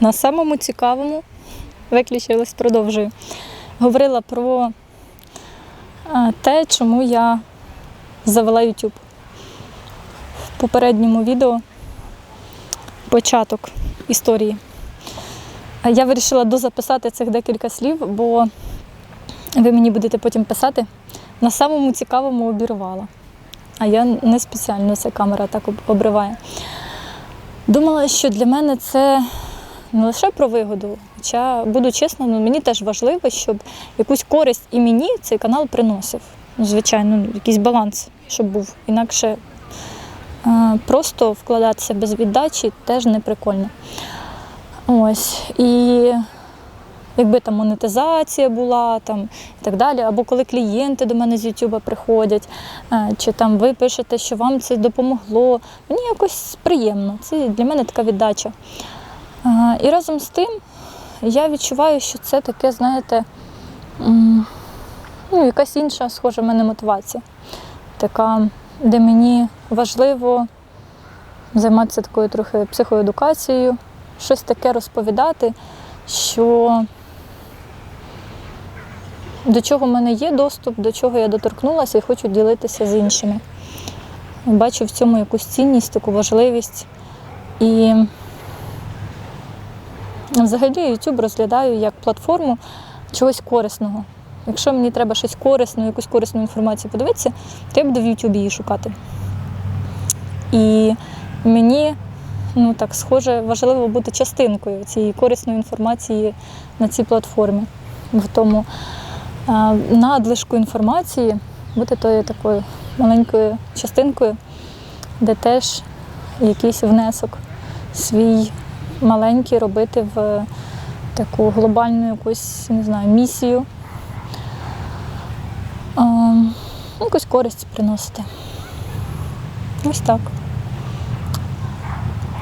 на самому цікавому виключилась, продовжую. Говорила про те, чому я завела YouTube. В попередньому відео початок історії. Я вирішила дозаписати цих декілька слів, бо ви мені будете потім писати. На самому цікавому обірвала. А я не спеціально ця камера так обриває. Думала, що для мене це не лише про вигоду, хоча, буду чесно, ну, мені теж важливо, щоб якусь користь і мені цей канал приносив. Ну, Звичайно, ну, якийсь баланс, щоб був. Інакше е, просто вкладатися без віддачі теж не прикольно. Ось. І якби там монетизація була там, і так далі, або коли клієнти до мене з Ютуба приходять, е, чи там ви пишете, що вам це допомогло. Мені якось приємно. Це для мене така віддача. І разом з тим я відчуваю, що це таке, знаєте, ну, якась інша схожа в мене мотивація. Така, де мені важливо займатися такою трохи психоедукацією, щось таке розповідати, що до чого в мене є доступ, до чого я доторкнулася і хочу ділитися з іншими. Бачу в цьому якусь цінність, таку важливість. І взагалі YouTube розглядаю як платформу чогось корисного. Якщо мені треба щось корисне, якусь корисну інформацію подивитися, то я буду в YouTube її шукати. І мені ну так схоже, важливо бути частинкою цієї корисної інформації на цій платформі. В тому надлишку інформації бути тою такою маленькою частинкою, де теж якийсь внесок свій маленький робити в таку глобальну якусь, не знаю, місію. Ну, якусь користь приносити. Ось так.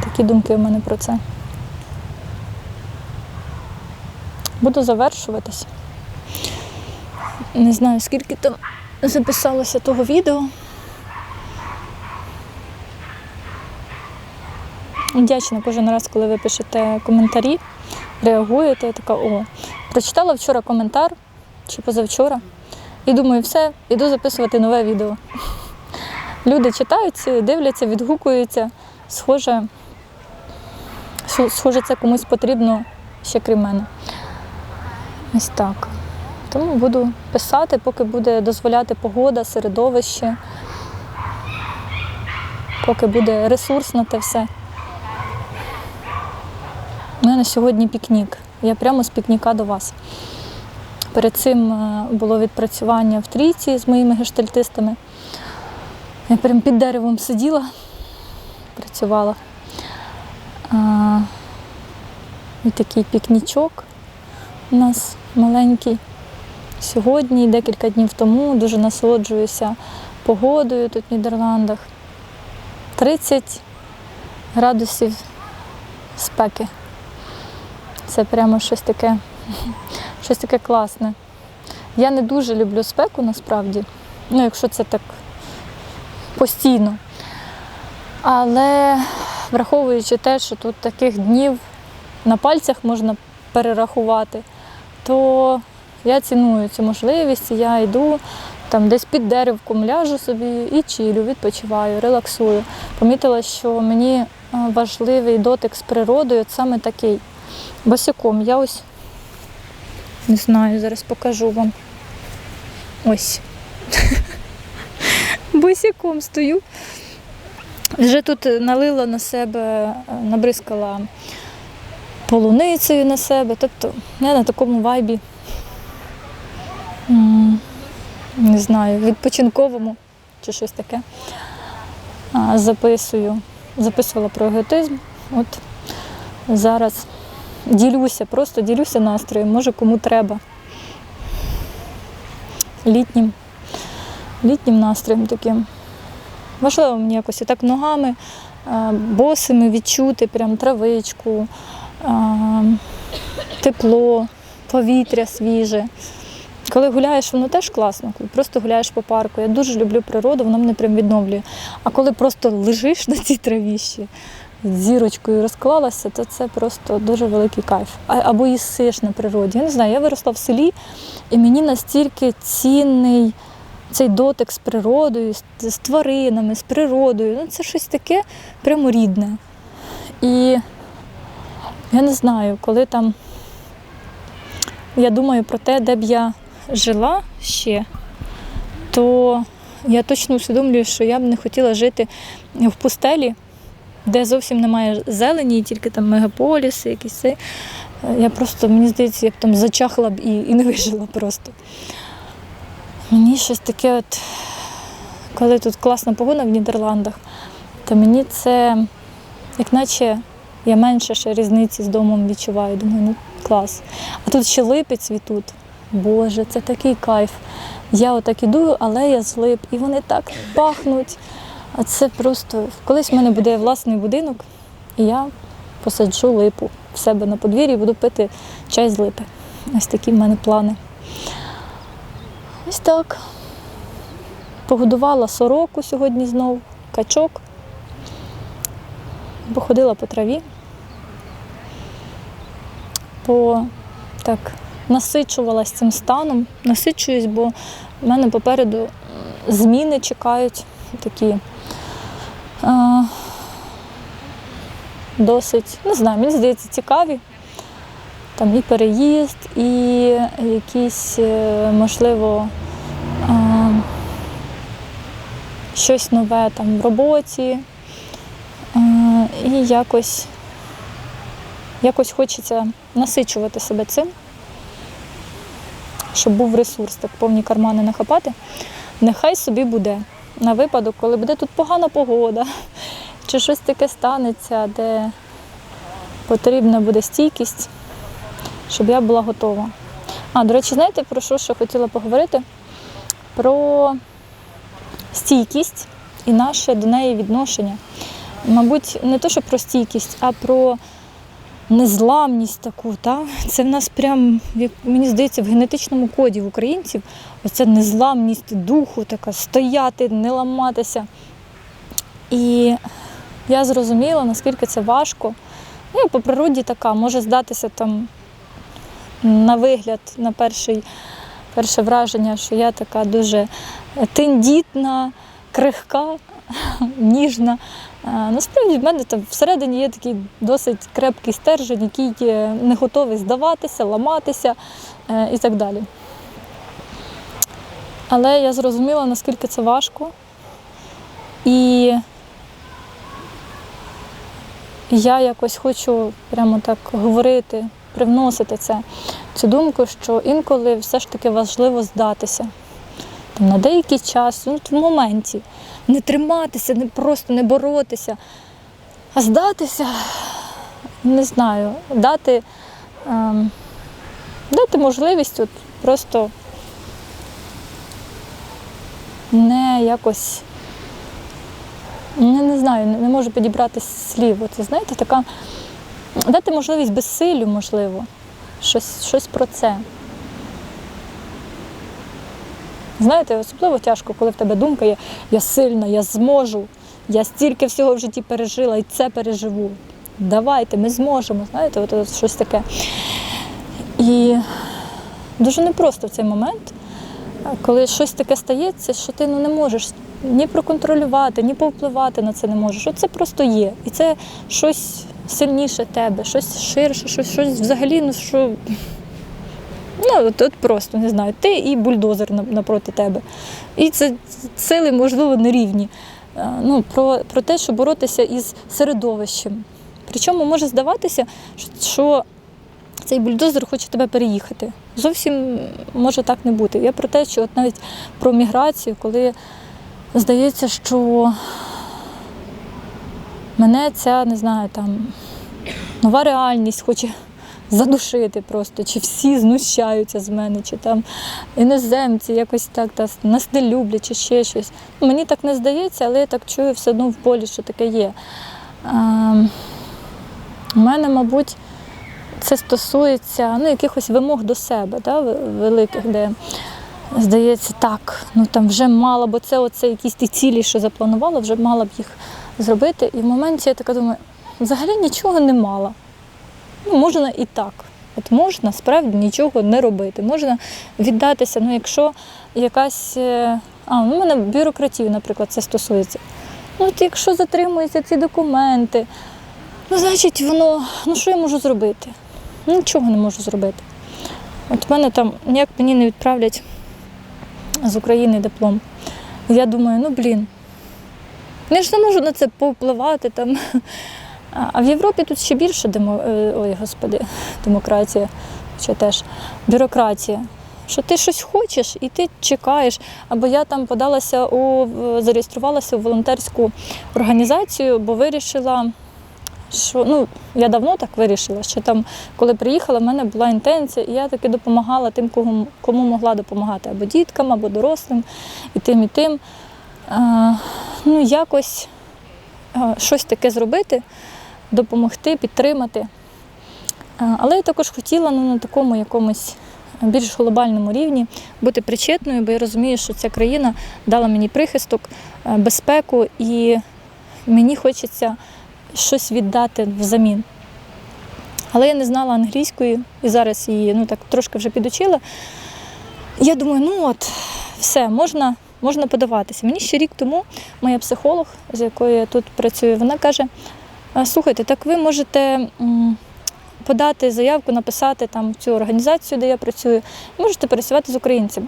Такі думки в мене про це. Буду завершуватись. Не знаю, скільки там записалося того відео. Вдячна кожен раз, коли ви пишете коментарі, реагуєте. Я така, о, прочитала вчора коментар чи позавчора. І думаю, все, іду записувати нове відео. Люди читають, дивляться, відгукуються. Схоже, Схоже, це комусь потрібно ще крім мене. Ось так. Тому буду писати, поки буде дозволяти погода, середовище, поки буде ресурс на те все. У мене сьогодні пікнік. Я прямо з пікніка до вас. Перед цим е, було відпрацювання в трійці з моїми гештальтистами. Я прям під деревом сиділа, працювала. А, і такий пікнічок у нас маленький. Сьогодні, декілька днів тому, дуже насолоджуюся погодою тут в Нідерландах. 30 градусів спеки. Це прямо щось таке, щось таке класне. Я не дуже люблю спеку насправді, ну, якщо це так постійно. Але враховуючи те, що тут таких днів на пальцях можна перерахувати, то я ціную цю можливість, я йду там десь під деревком ляжу собі і чилю, відпочиваю, релаксую. Помітила, що мені е, важливий дотик з природою от саме такий. Босиком. Я ось не знаю, зараз покажу вам. Ось. Босиком стою. Вже тут налила на себе, набризкала полуницею на себе. Тобто я на такому вайбі, не знаю, відпочинковому чи щось таке. Записую, записувала про еготизм. От зараз ділюся, просто ділюся настроєм, може кому треба. Літнім, літнім настроєм таким. Важливо мені якось так ногами, е, босими відчути прям травичку, е, тепло, повітря свіже. Коли гуляєш, воно теж класно, коли просто гуляєш по парку. Я дуже люблю природу, воно мене прям відновлює. А коли просто лежиш на цій травіщі, зірочкою розклалася, то це просто дуже великий кайф. Або їсиш на природі. Я не знаю, я виросла в селі, і мені настільки цінний цей дотик з природою, з, тваринами, з природою. Ну, це щось таке прямо рідне. І я не знаю, коли там я думаю про те, де б я жила ще, то я точно усвідомлюю, що я б не хотіла жити в пустелі, де зовсім немає зелені, тільки там мегаполіси, якісь це. Я просто, мені здається, я б там зачахла б і, і не вижила просто. Мені щось таке, от, коли тут класна погода в Нідерландах, то мені це, як наче я менше ще різниці з домом відчуваю. Думаю, ну клас. А тут ще липи цвітуть. Боже, це такий кайф. Я отак іду, алея з лип, і вони так пахнуть. А це просто колись в мене буде власний будинок, і я посаджу липу в себе на подвір'ї і буду пити чай з липи. Ось такі в мене плани. Ось так. Погодувала сороку сьогодні знов, качок. Походила по траві. По так насичувалась цим станом, насичуюсь, бо в мене попереду зміни чекають такі. А, досить, не знаю, мені здається, цікаві. Там і переїзд, і якісь, е, можливо, а, щось нове там в роботі. А, І якось, якось хочеться насичувати себе цим, щоб був ресурс, так повні кармани не хапати. Нехай собі буде на випадок, коли буде тут погана погода, чи щось таке станеться, де потрібна буде стійкість, щоб я була готова. А, до речі, знаєте, про що ще хотіла поговорити? Про стійкість і наше до неї відношення. Мабуть, не то, що про стійкість, а про незламність таку. Та? Це в нас прям, як мені здається, в генетичному коді в українців оця незламність духу, така стояти, не ламатися. І я зрозуміла, наскільки це важко. Ну, по природі така, може здатися там на вигляд, на перший, перше враження, що я така дуже тендітна, крихка, ніжна. Насправді в мене там всередині є такий досить крепкий стержень, який не готовий здаватися, ламатися е, і так далі. Але я зрозуміла, наскільки це важко. І я якось хочу прямо так говорити, привносити це, цю думку, що інколи все ж таки важливо здатися. Там, на деякий час, ну, в моменті, не триматися, не просто не боротися, а здатися, не знаю, дати, ем, дати можливість от просто не якось. Я не знаю, не можу підібрати слів. Це знаєте, така дати можливість безсилю, можливо. Щось, щось про це. Знаєте, особливо тяжко, коли в тебе думка є я сильна, я зможу, я стільки всього в житті пережила і це переживу. Давайте, ми зможемо. Знаєте, от, от щось таке. І дуже непросто в цей момент, коли щось таке стається, що ти ну, не можеш ні проконтролювати, ні повпливати на це не можеш. От це просто є. І це щось сильніше тебе, щось ширше, щось, щось взагалі, ну що. Ну, от, от просто не знаю, ти і бульдозер напроти тебе. І це сили, можливо, нерівні. Е, Ну, про, про те, що боротися із середовищем. Причому може здаватися, що- цей бульдозер хоче тебе переїхати. Зовсім може так не бути. Я про те, що от навіть про міграцію, коли здається, що мене ця, не знаю, там нова реальність хоче задушити просто, чи всі знущаються з мене, чи там іноземці якось так та, нас не люблять, чи ще щось. Мені так не здається, але я так чую все одно в полі, що таке є. У мене, мабуть, це стосується ну, якихось вимог до себе, да, великих, де здається, так, ну там вже мала, бо це оце якісь ті цілі, що запланувала, вже мала б їх зробити. І в моменті я така думаю, взагалі нічого не мала. Ну, можна і так. От можна справді нічого не робити. Можна віддатися, ну якщо якась. е, А, ну, мене бюрократію, наприклад, це стосується. Ну, от якщо затримуються ці документи, ну, значить, воно, ну що я можу зробити? Ну, Нічого не можу зробити. От в мене там ніяк мені не відправлять з України диплом. Я думаю, ну блін, я ж не можу на це повпливати там. А в Європі тут ще більше демо... е, ой, господи, демократія, що теж бюрократія. Що ти щось хочеш і ти чекаєш. Або я там подалася у зареєструвалася у волонтерську організацію, бо вирішила, що ну я давно так вирішила, що там, коли приїхала, в мене була інтенція, і я таки допомагала тим, кому, кому могла допомагати, або діткам, або дорослим, і тим, і тим. А, ну, якось а, щось таке зробити, допомогти, підтримати. Але я також хотіла ну, на такому якомусь більш глобальному рівні бути причетною, бо я розумію, що ця країна дала мені прихисток, е, безпеку, і мені хочеться щось віддати взамін. Але я не знала англійської і зараз її ну, так трошки вже підучила. Я думаю, ну от, все, можна, можна подаватися. Мені ще рік тому моя психолог, з якою я тут працюю, вона каже: «А, слухайте, так ви можете подати заявку, написати там цю організацію, де я працюю, можете працювати з українцями.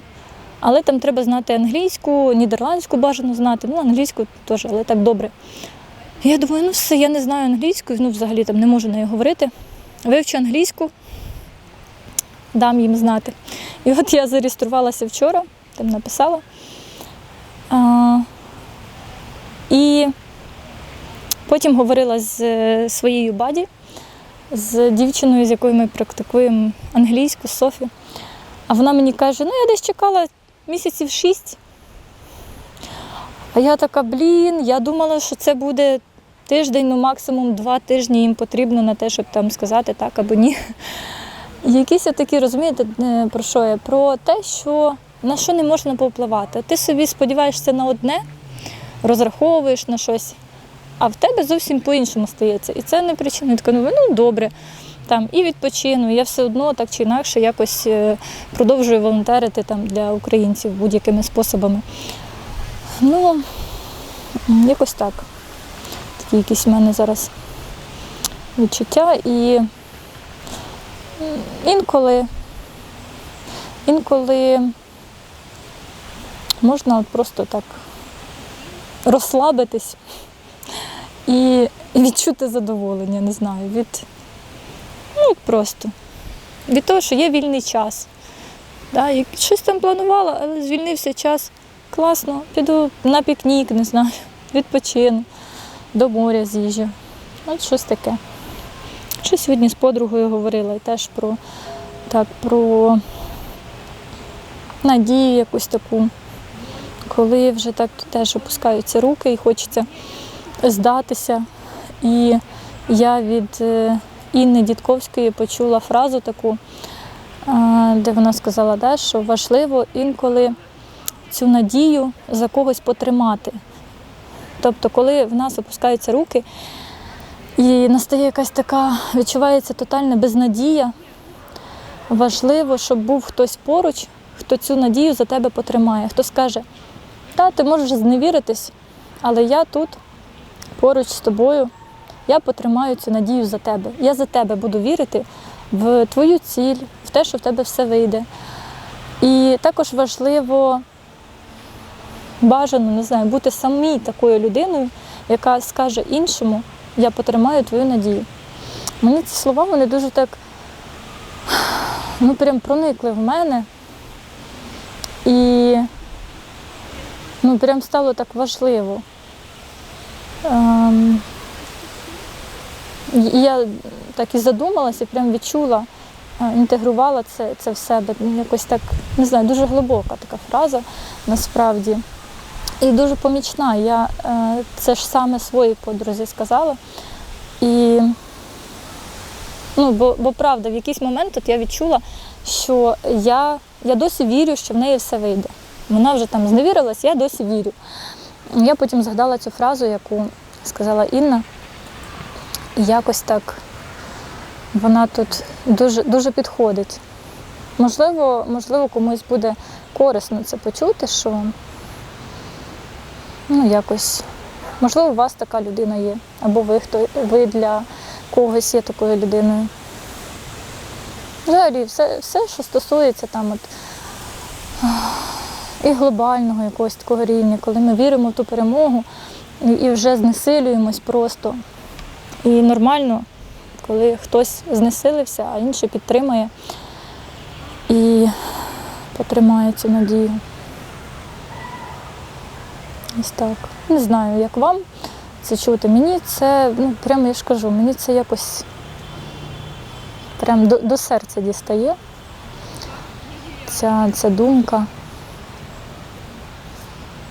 Але там треба знати англійську, нідерландську бажано знати, ну англійську теж, але так добре. Я думаю, ну все, я не знаю англійську, ну взагалі там не можу нею говорити. Вивчу англійську, дам їм знати. І от я зареєструвалася вчора, там написала. А, і потім говорила з е, своєю баді, з дівчиною, з якою ми практикуємо англійську, Софі. А вона мені каже: ну я десь чекала місяців шість. А я така, блін, я думала, що це буде тиждень, ну максимум два тижні їм потрібно на те, щоб там сказати так або ні. Якісь такі, розумієте, е, про що я? Про те, що на що не можна повпливати. Ти собі сподіваєшся на одне, розраховуєш на щось, а в тебе зовсім по-іншому стається. І це не причина. Я така, ну, ну добре, там і відпочину. Я все одно так чи інакше якось е, продовжую волонтерити там для українців будь-якими способами. Ну, якось так. Такі якісь в мене зараз відчуття. І інколи, інколи можна просто так розслабитись і і відчути задоволення, не знаю, від ну, просто від того, що є вільний час. Да, як щось там планувала, але звільнився час. Класно, піду на пікнік, не знаю, відпочину, до моря з'їжджу. От щось таке. Що сьогодні з подругою говорила і теж про, так, про надію якусь таку, коли вже так теж опускаються руки і хочеться здатися. І я від е, Інни Дідковської почула фразу таку, де вона сказала, да, що важливо інколи цю надію за когось потримати. Тобто, коли в нас опускаються руки і настає якась така, відчувається тотальна безнадія, важливо, щоб був хтось поруч, хто цю надію за тебе потримає, хто скаже, та ти можеш зневіритись, але я тут поруч з тобою, я потримаю цю надію за тебе. Я за тебе буду вірити в твою ціль, в те, що в тебе все вийде. І також важливо бажано, не знаю, бути самій такою людиною, яка скаже іншому, я потримаю твою надію. Мені ці слова вони дуже так ну, прям проникли в мене. І ну, прям стало так важливо. Ем, я так і задумалася, прям відчула, е, інтегрувала це, це в себе. Ну, Якось так, не знаю, дуже глибока така фраза насправді. І дуже помічна. Я е, це ж саме своїй подрузі сказала. І ну, бо, бо правда, в якийсь момент от я відчула, що я, я досі вірю, що в неї все вийде. Вона вже там зневірилась, я досі вірю. Я потім згадала цю фразу, яку сказала Інна. І якось так вона тут дуже, дуже підходить. Можливо, можливо, комусь буде корисно це почути, що ну, якось, можливо, у вас така людина є, або ви, хто, ви для когось є такою людиною. Взагалі, все, все, що стосується там от, і глобального якогось такого рівня, коли ми віримо в ту перемогу і, вже знесилюємось просто. І нормально, коли хтось знесилився, а інший підтримує і потримає цю надію. Ось так. Не знаю, як вам це чути. Мені це, ну, прямо я ж кажу, мені це якось прям до, до серця дістає. Ця, ця думка.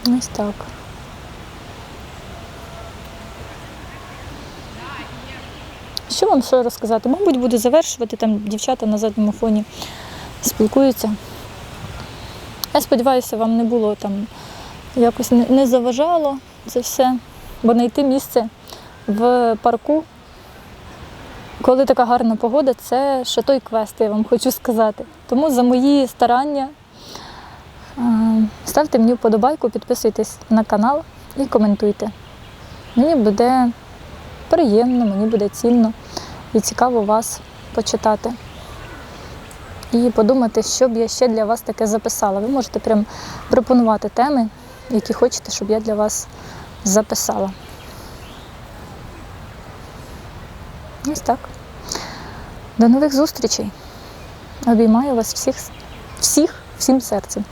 Ось так. Що вам ще розказати? Мабуть, буду завершувати, там дівчата на задньому фоні спілкуються. Я сподіваюся, вам не було там якось не, заважало це все, бо знайти місце в парку, коли така гарна погода, це ще той квест, я вам хочу сказати. Тому за мої старання ставте мені вподобайку, підписуйтесь на канал і коментуйте. Мені буде приємно, мені буде цінно і цікаво вас почитати. І подумати, що б я ще для вас таке записала. Ви можете прям пропонувати теми, які хочете, щоб я для вас записала. Ось так. До нових зустрічей. Обіймаю вас всіх, всіх, всім серцем.